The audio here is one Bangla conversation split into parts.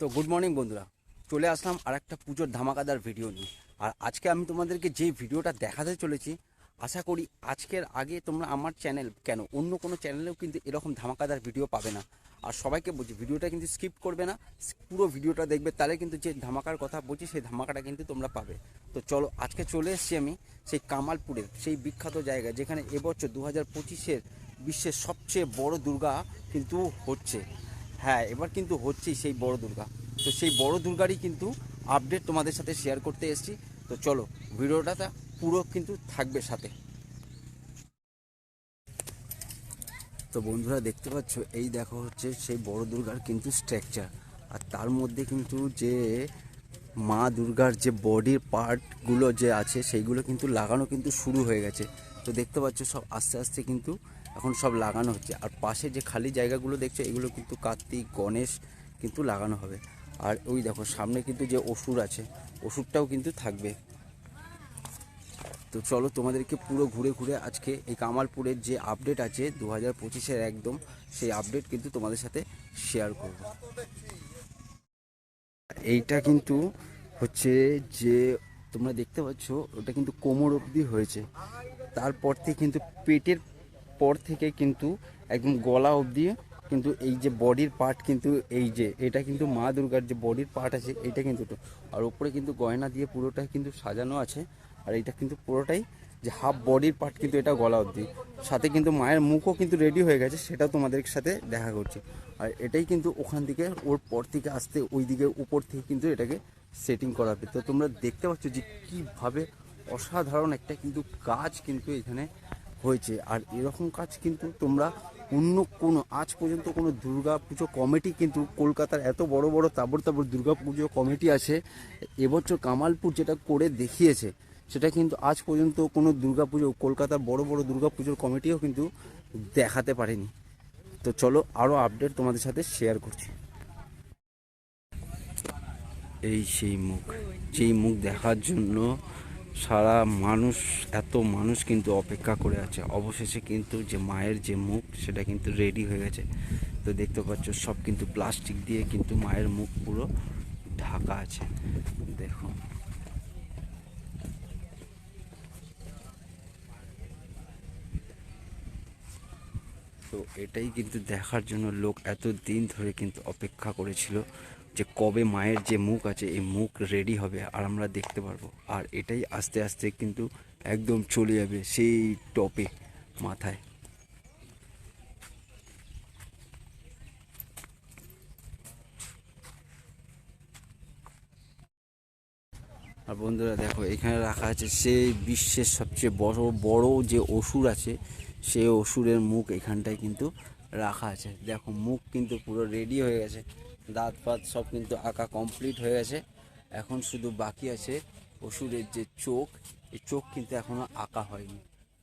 তো গুড মর্নিং বন্ধুরা। চলে আসলাম আর একটা পুজোর ধামাকাদার ভিডিও নিয়ে। আর আজকে আমি তোমাদেরকে যে ভিডিওটা দেখাতে চলেছি, আশা করি আজকের আগে তোমরা আমার চ্যানেল কেন? অন্য কোনো চ্যানেলেও কিন্তু এরকম ধামাকাদার ভিডিও পাবে না। আর সবাইকে বলছি ভিডিওটা কিন্তু স্কিপ করবে না, পুরো ভিডিওটা দেখবে, তাহলে কিন্তু যে ধামাকার কথা বলছি, সেই ধামাকাটা কিন্তু তোমরা পাবে। তো চলো, আজকে চলে এসেছি আমি সেই কামালপুরের সেই বিখ্যাত জায়গা, যেখানে এবছর দু হাজার পঁচিশের বিশ্বের সবচেয়ে বড় দুর্গা কিন্তু হচ্ছে। হ্যাঁ এবার কিন্তু হচ্ছেই সেই বড় দুর্গা। তো সেই বড় দুর্গারই কিন্তু আপডেট তোমাদের সাথে শেয়ার করতে এসেছি। তো চলো, ভিডিওটা পুরো কিন্তু থাকবে সাথে। তো বন্ধুরা দেখতে পাচ্ছ, এই দেখো হচ্ছে সেই বড় দুর্গার কিন্তু স্ট্রাকচার আর তার মধ্যে কিন্তু যে মা দুর্গার যে বডির পার্টগুলো যে আছে, সেইগুলো কিন্তু লাগানো কিন্তু শুরু হয়ে গেছে। তো দেখতে পাচ্ছ সব আস্তে আস্তে কিন্তু এখন সব লাগানো হচ্ছে। আর পাশে যে খালি জায়গাগুলো দেখছ, এগুলো কিন্তু কার্তিক, গণেশ কিন্তু লাগানো হবে। আর ওই দেখো, সামনে কিন্তু যে ওষুধ আছে, ওষুধটাও কিন্তু থাকবে। তো চলো তোমাদেরকে পুরো ঘুরে ঘুরে আজকে এই কামালপুরের যে আপডেট আছে দু হাজার পঁচিশের একদম, সেই আপডেট কিন্তু তোমাদের সাথে শেয়ার করব। এইটা কিন্তু হচ্ছে যে তোমরা দেখতে পাচ্ছ, ওটা কিন্তু কোমর অবধি হয়েছে। তারপর থেকে কিন্তু পেটের পর থেকে কিন্তু একদম গলা অবধি কিন্তু এই যে বডির পার্ট কিন্তু এই যে, এটা কিন্তু মা দুর্গার যে বডির পার্ট আছে এইটা কিন্তু আর উপরে কিন্তু গয়না দিয়ে পুরোটা কিন্তু সাজানো আছে, আর এটা কিন্তু পুরোটাই যে হাফ বডির পার্ট কিন্তু এটা গলা অবধি। সাথে কিন্তু মায়ের মুখও কিন্তু রেডি হয়ে গেছে, সেটাও তোমাদের সাথে দেখা করছি। আর এটাই কিন্তু ওখান থেকে, ওর পর থেকে আসতে ওই দিকে উপর থেকে কিন্তু এটাকে সেটিং করা হবে। তো তোমরা দেখতে পাচ্ছ যে কীভাবে অসাধারণ একটা কিন্তু কাজ কিন্তু এখানে হয়েছে। আর এরকম কাজ কিন্তু তোমরা অন্য কোনো, আজ পর্যন্ত কোনো দুর্গা পুজো কমিটি কিন্তু কলকাতার এত বড় বড় তাবড় তাবড় দুর্গা পুজো কমিটি আছে, এবছর কামালপুর যেটা করে দেখিয়েছে, সেটা কিন্তু আজ পর্যন্ত কোনো দুর্গা পুজো, কলকাতার বড় বড় দুর্গা পুজোর কমিটিও কিন্তু দেখাতে পারেনি। তো চলো আরও আপডেট তোমাদের সাথে শেয়ার করছি। এই সেই মুখ যেই মুখ দেখার জন্য সারা মানুষ, এত মানুষ কিন্তু অপেক্ষা করে আছে। অবশেষে কিন্তু যে মায়ের যে মুখ, সেটা কিন্তু রেডি হয়ে গেছে। তো দেখতে পাচ্ছ, সব কিন্তু প্লাস্টিক দিয়ে কিন্তু মায়ের মুখ পুরো ঢাকা আছে। দেখো তো এটাই কিন্তু দেখার জন্য লোক এত দিন ধরে কিন্তু অপেক্ষা করেছিল। যে কবে মায়ের যে মুখ আছে, এই মুখ রেডি হবে আর আমরা দেখতে পারব। আর এটাই আস্তে আস্তে কিন্তু একদম চলে যাবে সেই টপে মাথায়। আর বন্ধুরা দেখো, এখানে রাখা আছে সেই বিশ্বের সবচেয়ে বড় বড় যে অসুর আছে, সেই অসুরের মুখ এখানটায় কিন্তু রাখা আছে। দেখো, মুখ কিন্তু পুরো রেডি হয়ে গেছে। দাঁত ফাত সব কিন্তু আঁকা কমপ্লিট হয়ে গেছে। এখন শুধু বাকি আছে অসুরের যে চোখ, এই চোখ কিন্তু এখনও আঁকা হয়নি।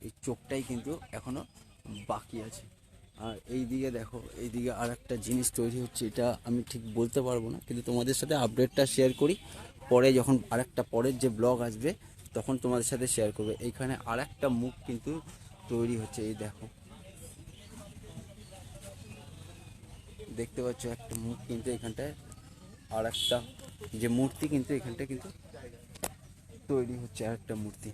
এই চোখটাই কিন্তু এখনও বাকি আছে। আর এই দিকে দেখো এই দিকে আর একটা জিনিস তৈরি হচ্ছে, এটা আমি ঠিক বলতে পারব না, কিন্তু তোমাদের সাথে আপডেটটা শেয়ার করি। পরে যখন আরেকটা পরের যে ব্লগ আসবে, তখন তোমাদের সাথে শেয়ার করবে। এইখানে আর একটা মুখ কিন্তু তৈরি হচ্ছে, এই দেখো। দেখতে পাচ্ছ একটা মুখ কিন্তু এখানটায় আর একটা যে মূর্তি কিন্তু এখানটায় কিন্তু তৈরি হচ্ছে আর একটা মূর্তি।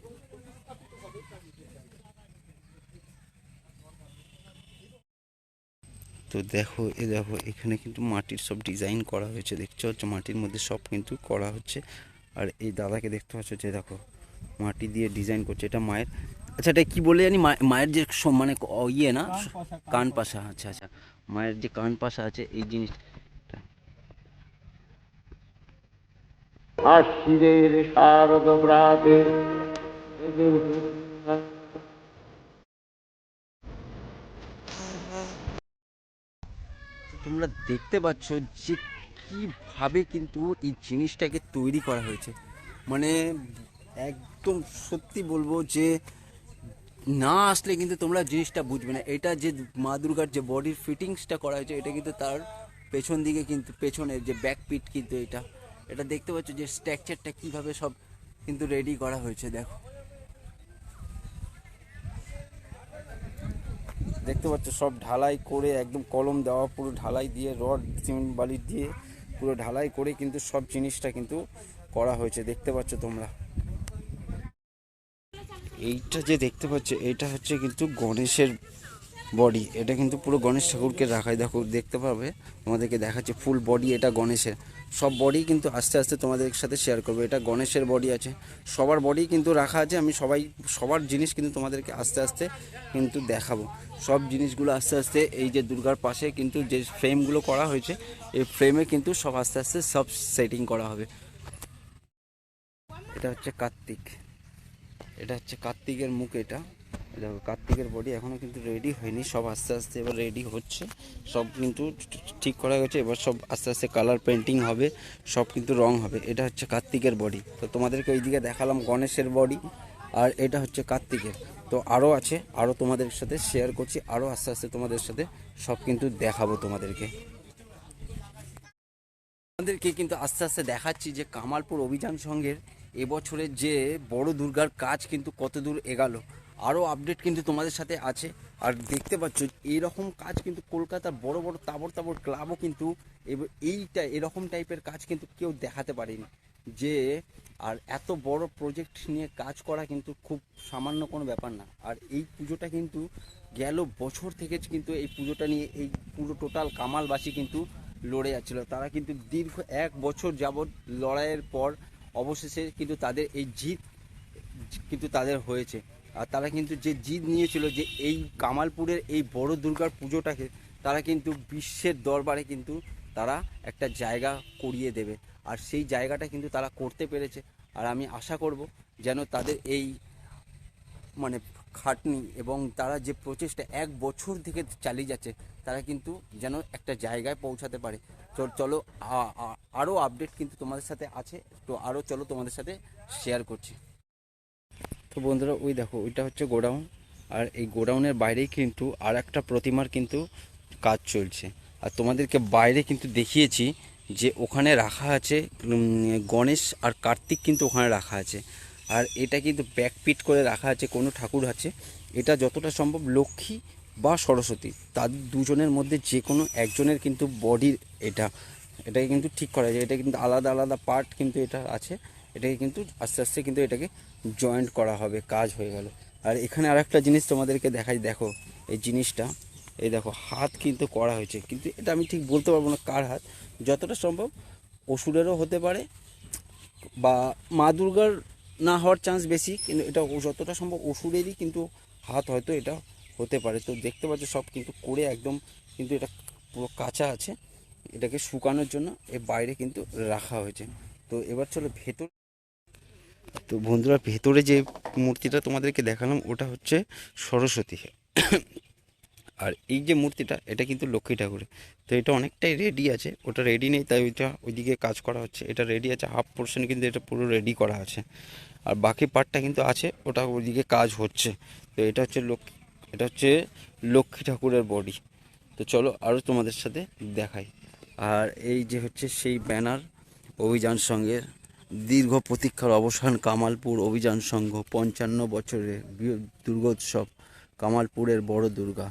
তো দেখো, এ দেখো, এখানে কিন্তু মাটির সব ডিজাইন করা হয়েছে। দেখতে পাচ্ছ, মাটির মধ্যে সব কিন্তু করা হচ্ছে। আর এই দাদাকে দেখতে পাচ্ছ যে দেখো, মাটি দিয়ে ডিজাইন করছে। এটা মায়ের আচ্ছা এটা কি বলে জানি? মা- মায়ের যে মানে ইয়ে না? কান পাশা আচ্ছা আচ্ছা। মায়ের যে কান পাশা আছে এই জিনিস আশ্বিরের শারদ প্রাতে তোমরা দেখতে পাচ্ছ যে কীভাবে কিন্তু এই জিনিসটাকে তৈরি করা হয়েছে। মানে একদম সত্যি বলব যে না আসলে কিন্তু তোমরা জিনিসটা বুঝবে না। এটা যে মা দুর্গার যে বডির ফিটিংসটা করা হয়েছে, এটা কিন্তু তার পেছন দিকে কিন্তু, পেছনের যে ব্যাক পিট কিন্তু এটা। এটা দেখতে পাচ্ছ যে স্ট্রাকচারটা কীভাবে সব কিন্তু রেডি করা হয়েছে, দেখো। দেখতে পাচ্ছ সব ঢালাই করে, একদম কলম দেওয়া, পুরো ঢালাই দিয়ে রড সিমেন্ট বালি দিয়ে পুরো ঢালাই করে কিন্তু সব জিনিসটা কিন্তু করা হয়েছে, দেখতে পাচ্ছ তোমরা। এইটা যে দেখতে পাচ্ছ, এটা হচ্ছে কিন্তু গণেশের বডি। এটা কিন্তু পুরো গণেশ ঠাকুরকে রাখায়। দেখো, দেখতে পাবে, তোমাদেরকে দেখাচ্ছে ফুল বডি, এটা গণেশের। সব বডি কিন্তু আস্তে আস্তে তোমাদের সাথে শেয়ার করব। এটা গণেশের বডি আছে। সবার বডি কিন্তু রাখা আছে। আমি সবাই, সবার জিনিস কিন্তু তোমাদেরকে আস্তে আস্তে কিন্তু দেখাবো। সব জিনিসগুলো আস্তে আস্তে এই যে দুর্গার পাশে কিন্তু যে ফ্রেমগুলো করা হয়েছে, এই ফ্রেমে কিন্তু সব আস্তে আস্তে সব সেটিং করা হবে। এটা হচ্ছে কার্তিক। এটা হচ্ছে কার্তিকের মুখ এটা। দেখো, কার্তিকের বডি এখনও কিন্তু রেডি হয়নি, সব আস্তে আস্তে এবার রেডি হচ্ছে। সব কিন্তু ঠিক করা গেছে এবার সব আস্তে আস্তে কালার পেন্টিং হবে, সব কিন্তু রং হবে। এটা হচ্ছে কার্তিকের বডি তো তোমাদেরকে ওইদিকে দেখালাম গণেশের বডি আর এটা হচ্ছে কার্তিকের। তো আরও আছে আরও তোমাদের সাথে শেয়ার করছি আরও আস্তে আস্তে তোমাদের সাথে সব কিন্তু দেখাবো তোমাদেরকে। আমাদেরকে কিন্তু আস্তে আস্তে দেখাচ্ছি যে কামালপুর অভিযান সংঘের এবছরের যে বড় দুর্গার কাজ কিন্তু কত দূর এগালো। আরও আপডেট কিন্তু তোমাদের সাথে আছে। আর দেখতে পাচ্ছ, এইরকম কাজ কিন্তু কলকাতার বড় বড় তাবড় তাবড় ক্লাবও কিন্তু এইটা এরকম টাইপের কাজ কিন্তু কেউ দেখাতে পারেনি। যে আর এত বড় প্রজেক্ট নিয়ে কাজ করা কিন্তু খুব সামান্য কোনো ব্যাপার না। আর এই পুজোটা কিন্তু গেল বছর থেকে কিন্তু এই পুজোটা নিয়ে এই পুরো টোটাল কামালবাসী কিন্তু লড়ে যাচ্ছিল। তারা কিন্তু দীর্ঘ এক বছর যাবৎ লড়াইয়ের পর অবশেষে কিন্তু তাদের এই জিত কিন্তু তাদের হয়েছে। আর তারা কিন্তু যে জিত নিয়েছিল যে এই কামালপুরের এই বড় দুর্গার পুজোটাকে তারা কিন্তু বিশ্বের দরবারে কিন্তু তারা একটা জায়গা করিয়ে দেবে। আর সেই জায়গাটা কিন্তু তারা করতে পেরেছে। আর আমি আশা করব যেন তাদের এই মানে খাটনি এবং তারা যে প্রচেষ্টা এক বছর থেকে চালিয়ে যাচ্ছে, তারা কিন্তু যেন একটা জায়গায় পৌঁছাতে পারে। তো চলো আরও আপডেট কিন্তু তোমাদের সাথে আছে, তো আরও চলো তোমাদের সাথে শেয়ার করছি। তো বন্ধুরা, ওই দেখো, ওইটা হচ্ছে গোডাউন, আর এই গোডাউনের বাইরেই কিন্তু আর একটা প্রতিমার কিন্তু কাজ চলছে। আর তোমাদেরকে বাইরে কিন্তু দেখিয়েছি যে ওখানে রাখা আছে গণেশ আর কার্তিক কিন্তু ওখানে রাখা আছে। আর এটা কিন্তু ব্যাকপিট করে রাখা আছে কোনো ঠাকুর আছে। এটা যতটা সম্ভব লক্ষ্মী বা সরস্বতী তাদের দুজনের মধ্যে যে কোনো একজনের কিন্তু বডির এটা। এটাকে কিন্তু ঠিক করা যায়। এটা কিন্তু আলাদা আলাদা পার্ট কিন্তু এটা আছে। এটাকে কিন্তু আস্তে আস্তে কিন্তু এটাকে জয়েন্ট করা হবে, কাজ হয়ে গেল। আর এখানে আর একটা জিনিস তোমাদেরকে দেখাই। দেখো, এই জিনিসটা, এই দেখো, হাত কিন্তু করা হয়েছে। কিন্তু এটা আমি ঠিক বলতে পারব না কার হাত। যতটা সম্ভব অসুরেরও হতে পারে বা মা দুর্গার না হওয়ার চান্স বেশি, কিন্তু এটা যতটা সম্ভব অসুরেরই কিন্তু হাত হয়তো এটা হতে পারে। তো দেখতে পাচ্ছ সব কিন্তু করে একদম কিন্তু এটা পুরো কাঁচা আছে, এটাকে শুকানোর জন্য এর বাইরে কিন্তু রাখা হয়েছে। তো এবার চলো ভেতর, তো বন্ধুরা ভেতরে যে মূর্তিটা তোমাদেরকে দেখালাম, ওটা হচ্ছে সরস্বতী। আর এই যে মূর্তিটা, এটা কিন্তু লক্ষ্মী ঠাকুরের। তো এটা অনেকটাই রেডি আছে, ওটা রেডি নেই, তাই ওইটা ওইদিকে কাজ করা হচ্ছে। এটা রেডি আছে হাফ পোর্শন কিন্তু এটা পুরো রেডি করা আছে। আর বাকি পার্টটা কিন্তু আছে, ওটা ওইদিকে কাজ হচ্ছে। তো এটা হচ্ছে লক্ষ্মী এটা হচ্ছে লক্ষ্মী ঠাকুরের বডি তো চলো আরও তোমাদের সাথে দেখাই। আর এই যে হচ্ছে সেই ব্যানার অভিযান সঙ্গের দীর্ঘ প্রতীক্ষার অবসান কামালপুর অভিযান সংঘ পঞ্চান্ন বছরের দুর্গোৎসব, কামালপুরের বড় দুর্গা।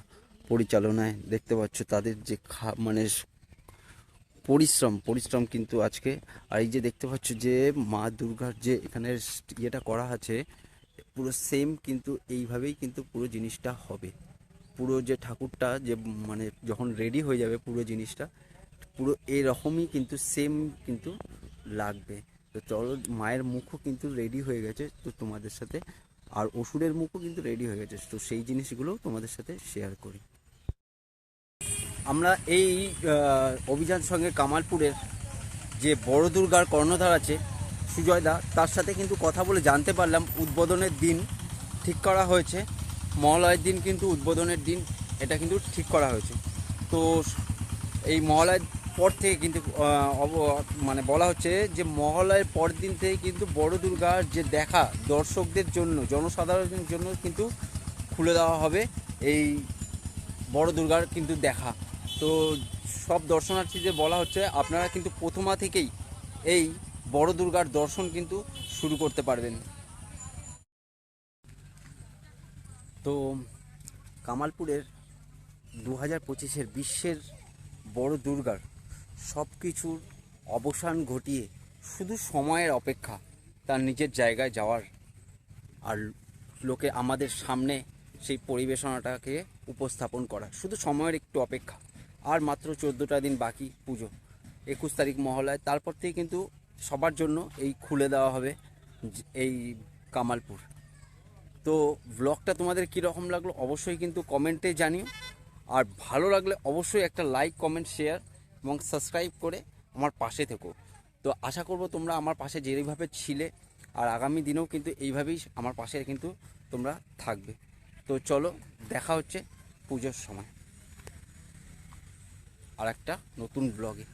পরিচালনায় দেখতে পাচ্ছ তাদের যে খা মানে পরিশ্রম পরিশ্রম কিন্তু আজকে। আর এই যে দেখতে পাচ্ছ যে মা দুর্গার যে এখানে ইয়েটা করা আছে, পুরো সেম কিন্তু এইভাবেই কিন্তু পুরো জিনিসটা হবে। পুরো যে ঠাকুরটা যে মানে যখন রেডি হয়ে যাবে পুরো জিনিসটা, পুরো এরকমই কিন্তু সেম কিন্তু লাগবে। তো চলো, মায়ের মুখও কিন্তু রেডি হয়ে গেছে তো তোমাদের সাথে, আর অসুরের মুখও কিন্তু রেডি হয়ে গেছে। তো সেই জিনিসগুলো তোমাদের সাথে শেয়ার করি। আমরা এই অভিযান সঙ্গে কামালপুরের যে বড় দুর্গার কর্ণধার আছে সুজয় দা তার সাথে কিন্তু কথা বলে জানতে পারলাম, উদ্বোধনের দিন ঠিক করা হয়েছে। মহালয়ের দিন কিন্তু উদ্বোধনের দিন, এটা কিন্তু ঠিক করা হয়েছে। তো এই মহালয়ের পর থেকে কিন্তু মানে বলা হচ্ছে যে মহালয়ের পর দিন থেকে কিন্তু বড় দুর্গার যে দেখা দর্শকদের জন্য, জনসাধারণের জন্য কিন্তু খুলে দেওয়া হবে। এই বড় দুর্গার কিন্তু দেখা। তো সব দর্শনার্থীদের বলা হচ্ছে আপনারা কিন্তু প্রথমা থেকেই এই বড় দুর্গার দর্শন কিন্তু শুরু করতে পারবেন। তো কামালপুরের দু হাজার পঁচিশের বিশ্বের বড় দুর্গার সব কিছুর অবসান ঘটিয়ে শুধু সময়ের অপেক্ষা তার নিজের জায়গায় যাওয়ার আর লোকে আমাদের সামনে সেই পরিবেশনাটাকে উপস্থাপন করা, শুধু সময়ের একটু অপেক্ষা। আর মাত্র চোদ্দোটা দিন বাকি পুজো। একুশ তারিখ মহলায়। তারপর থেকে কিন্তু সবার জন্য এই খুলে দেওয়া হবে এই কামালপুর। তো ব্লগটা তোমাদের কীরকম লাগল অবশ্যই কিন্তু কমেন্টে জানিও। আর ভালো লাগলে অবশ্যই একটা লাইক কমেন্ট শেয়ার এবং সাবস্ক্রাইব করে আমার পাশে থেকো। তো আশা করব তোমরা আমার পাশে যেইভাবে ছিলে আর আগামী দিনেও কিন্তু এইভাবেই আমার পাশে কিন্তু তোমরা থাকবে। তো চলো দেখা হচ্ছে পুজোর সময়। আর একটা নতুন ব্লগে